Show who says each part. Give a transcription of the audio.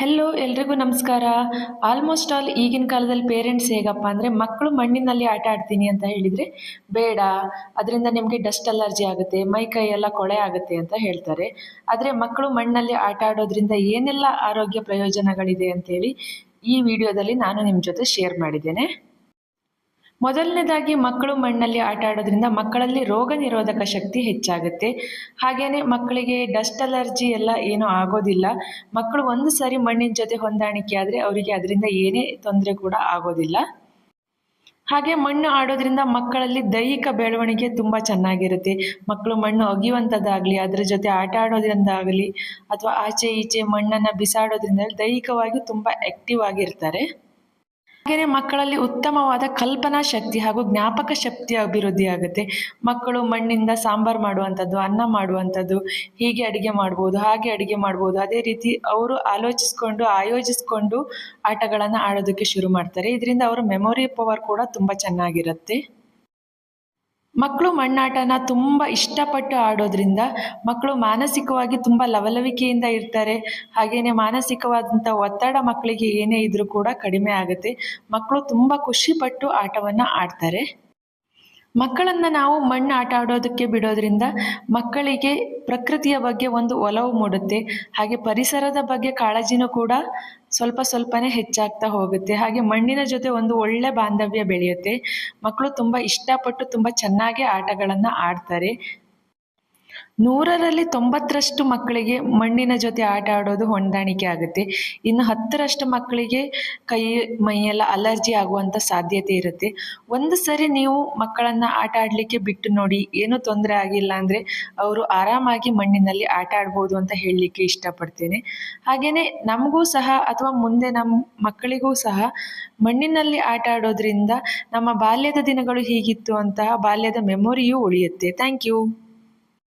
Speaker 1: Hello ಎಲ್ರಿಗೂ ನಮಸ್ಕಾರ. Almost all ಈಗಿನ ಕಾಲದಲ್ಲಿ ಪೇರೆಂಟ್ಸ್ ಹೇಗಪ್ಪ ಅಂದರೆ ಮಕ್ಕಳು ಮಣ್ಣಿನಲ್ಲಿ ಆಟ ಆಡ್ತೀನಿ ಅಂತ ಹೇಳಿದರೆ ಬೇಡ. ಅದರಿಂದ ನಿಮಗೆ ಡಸ್ಟ್ ಅಲರ್ಜಿ ಆಗುತ್ತೆ, ಮೈ ಕೈ ಎಲ್ಲ ಕೊಳೆ ಆಗುತ್ತೆ ಅಂತ ಹೇಳ್ತಾರೆ. ಆದರೆ ಮಕ್ಕಳು ಮಣ್ಣಲ್ಲಿ ಆಟ ಆಡೋದ್ರಿಂದ ಏನೆಲ್ಲ ಆರೋಗ್ಯ ಪ್ರಯೋಜನಗಳಿದೆ ಅಂತೇಳಿ ಈ ವಿಡಿಯೋದಲ್ಲಿ ನಾನು ನಿಮ್ಮ ಜೊತೆ ಶೇರ್ ಮಾಡಿದ್ದೇನೆ. ಮೊದಲನೇದಾಗಿ ಮಕ್ಕಳು ಮಣ್ಣಲ್ಲಿ ಆಟ ಆಡೋದ್ರಿಂದ ಮಕ್ಕಳಲ್ಲಿ ರೋಗ ನಿರೋಧಕ ಶಕ್ತಿ ಹೆಚ್ಚಾಗುತ್ತೆ. ಹಾಗೆಯೇ ಮಕ್ಕಳಿಗೆ ಡಸ್ಟ್ ಅಲರ್ಜಿ ಎಲ್ಲ ಏನೂ ಆಗೋದಿಲ್ಲ. ಮಕ್ಕಳು ಒಂದು ಸಾರಿ ಮಣ್ಣಿನ ಜೊತೆ ಹೊಂದಾಣಿಕೆ ಆದರೆ ಅವರಿಗೆ ಅದರಿಂದ ಏನೇ ತೊಂದರೆ ಕೂಡ ಆಗೋದಿಲ್ಲ. ಹಾಗೆ ಮಣ್ಣು ಆಡೋದ್ರಿಂದ ಮಕ್ಕಳಲ್ಲಿ ದೈಹಿಕ ಬೆಳವಣಿಗೆ ತುಂಬ ಚೆನ್ನಾಗಿರುತ್ತೆ. ಮಕ್ಕಳು ಮಣ್ಣು ಒಗೆಯುವಂಥದ್ದಾಗಲಿ ಅದರ ಜೊತೆ ಆಟ ಆಡೋದ್ರಿಂದಾಗಲಿ, ಅಥವಾ ಆಚೆ ಈಚೆ ಮಣ್ಣನ್ನು ಬಿಸಾಡೋದ್ರಿಂದ ದೈಹಿಕವಾಗಿ ತುಂಬ ಆ್ಯಕ್ಟಿವ್ ಆಗಿರ್ತಾರೆ. ಹಾಗೆಯೇ ಮಕ್ಕಳಲ್ಲಿ ಉತ್ತಮವಾದ ಕಲ್ಪನಾ ಶಕ್ತಿ ಹಾಗೂ ಜ್ಞಾಪಕ ಶಕ್ತಿ ಅಭಿವೃದ್ಧಿ ಆಗುತ್ತೆ. ಮಕ್ಕಳು ಮಣ್ಣಿಂದ ಸಾಂಬಾರು ಮಾಡುವಂಥದ್ದು, ಅನ್ನ ಮಾಡುವಂಥದ್ದು, ಹೀಗೆ ಅಡುಗೆ ಮಾಡ್ಬೋದು, ಹಾಗೆ ಅಡುಗೆ ಮಾಡ್ಬೋದು. ಅದೇ ರೀತಿ ಅವರು ಆಲೋಚಿಸ್ಕೊಂಡು, ಆಯೋಜಿಸ್ಕೊಂಡು ಆಟಗಳನ್ನು ಆಡೋದಕ್ಕೆ ಶುರು ಮಾಡ್ತಾರೆ. ಇದರಿಂದ ಅವರ ಮೆಮೊರಿ ಪವರ್ ಕೂಡ ತುಂಬ ಚೆನ್ನಾಗಿರುತ್ತೆ. ಮಕ್ಕಳು ಮಣ್ಣಾಟನ ತುಂಬ ಇಷ್ಟಪಟ್ಟು ಆಡೋದ್ರಿಂದ ಮಕ್ಕಳು ಮಾನಸಿಕವಾಗಿ ತುಂಬ ಲವಲವಿಕೆಯಿಂದ ಇರ್ತಾರೆ. ಹಾಗೆಯೇ ಮಾನಸಿಕವಾದಂಥ ಒತ್ತಡ ಮಕ್ಕಳಿಗೆ ಏನೇ ಇದ್ದರೂ ಕೂಡ ಕಡಿಮೆ ಆಗುತ್ತೆ. ಮಕ್ಕಳು ತುಂಬ ಖುಷಿಪಟ್ಟು ಆಟವನ್ನು ಆಡ್ತಾರೆ. ಮಕ್ಕಳನ್ನು ನಾವು ಮಣ್ಣು ಆಟ ಆಡೋದಕ್ಕೆ ಬಿಡೋದ್ರಿಂದ ಮಕ್ಕಳಿಗೆ ಪ್ರಕೃತಿಯ ಬಗ್ಗೆ ಒಂದು ಒಲವು ಮೂಡುತ್ತೆ. ಹಾಗೆ ಪರಿಸರದ ಬಗ್ಗೆ ಕಾಳಜಿನೂ ಕೂಡ ಸ್ವಲ್ಪ ಸ್ವಲ್ಪನೇ ಹೆಚ್ಚಾಗ್ತಾ ಹೋಗುತ್ತೆ. ಹಾಗೆ ಮಣ್ಣಿನ ಜೊತೆ ಒಂದು ಒಳ್ಳೆ ಬಾಂಧವ್ಯ ಬೆಳೆಯುತ್ತೆ. ಮಕ್ಕಳು ತುಂಬ ಇಷ್ಟಪಟ್ಟು ತುಂಬ ಚೆನ್ನಾಗಿ ಆಟಗಳನ್ನು ಆಡ್ತಾರೆ. ನೂರರಲ್ಲಿ ತೊಂಬತ್ತರಷ್ಟು ಮಕ್ಕಳಿಗೆ ಮಣ್ಣಿನ ಜೊತೆ ಆಟ ಆಡೋದು ಹೊಂದಾಣಿಕೆ ಆಗುತ್ತೆ. ಇನ್ನು ಹತ್ತರಷ್ಟು ಮಕ್ಕಳಿಗೆ ಕೈ, ಮೈಯೆಲ್ಲ ಅಲರ್ಜಿ ಆಗುವಂಥ ಸಾಧ್ಯತೆ ಇರುತ್ತೆ. ಒಂದು ಸರಿ ನೀವು ಮಕ್ಕಳನ್ನು ಆಟ ಆಡಲಿಕ್ಕೆ ಬಿಟ್ಟು ನೋಡಿ, ಏನೂ ತೊಂದರೆ ಆಗಿಲ್ಲ ಅಂದರೆ ಅವರು ಆರಾಮಾಗಿ ಮಣ್ಣಿನಲ್ಲಿ ಆಟ ಆಡ್ಬೋದು ಅಂತ ಹೇಳಲಿಕ್ಕೆ ಇಷ್ಟಪಡ್ತೇನೆ. ಹಾಗೇನೆ ನಮಗೂ ಸಹ ಅಥವಾ ಮುಂದೆ ನಮ್ಮ ಮಕ್ಕಳಿಗೂ ಸಹ ಮಣ್ಣಿನಲ್ಲಿ ಆಟ ಆಡೋದ್ರಿಂದ ನಮ್ಮ ಬಾಲ್ಯದ ದಿನಗಳು ಹೀಗಿತ್ತು ಅಂತಹ ಬಾಲ್ಯದ ಮೆಮೊರಿಯೂ ಉಳಿಯುತ್ತೆ. Thank you.